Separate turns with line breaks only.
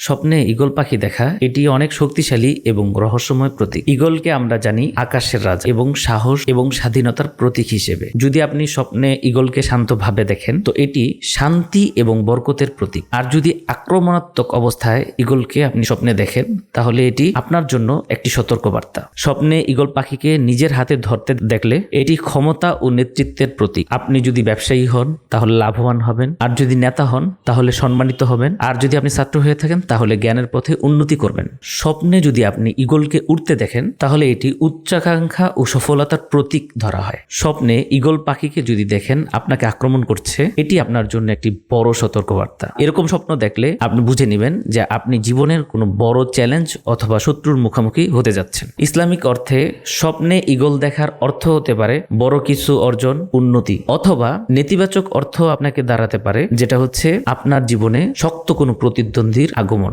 স্বপ্নে ঈগল পাখি দেখা, এটি অনেক শক্তিশালী এবং রহস্যময় প্রতীক। ঈগলকে আমরা জানি আকাশের রাজা এবং সাহস এবং স্বাধীনতার প্রতীক হিসেবে। যদি আপনি স্বপ্নে ঈগলকে শান্তভাবে দেখেন, তো এটি শান্তি এবং বরকতের প্রতীক। আর যদি আক্রমণাত্মক অবস্থায় ঈগলকে আপনি স্বপ্নে দেখেন, তাহলে এটি আপনার জন্য একটি সতর্কবার্তা। স্বপ্নে ঈগল পাখিকে নিজের হাতে ধরতে দেখলে এটি ক্ষমতা ও নেতৃত্বের প্রতীক। আপনি যদি ব্যবসায়ী হন, তাহলে লাভবান হবেন। আর যদি নেতা হন, তাহলে সম্মানিত হবেন। আর যদি আপনি ছাত্র হয়ে থাকেন তাহলে জ্ঞানের পথে উন্নতি করবেন। স্বপ্নে যদি আপনি ঈগলকে উঠতে দেখেন, তাহলে এটি উচ্চাকাঙ্ক্ষা ও সফলতার প্রতীক ধরা হয়। স্বপ্নে ঈগল পাখিকে যদি দেখেন, আপনাকে আক্রমণ করছে, এটি আপনার জন্য একটি বড় সতর্কবার্তা। এরকম স্বপ্ন দেখলে আপনি বুঝে নেবেন যে আপনি জীবনের কোনো বড় চ্যালেঞ্জ অথবা শত্রুর মুখোমুখি হতে যাচ্ছেন। ইসলামিক অর্থে, স্বপ্নে ঈগল দেখার অর্থ হতে পারে বড় কিছু অর্জন, উন্নতি, অথবা নেতিবাচক অর্থ আপনাকে দাঁড়াতে পারে, যেটা হচ্ছে আপনার জীবনে শক্ত কোনো প্রতিদ্বন্দ্বীর আগমন।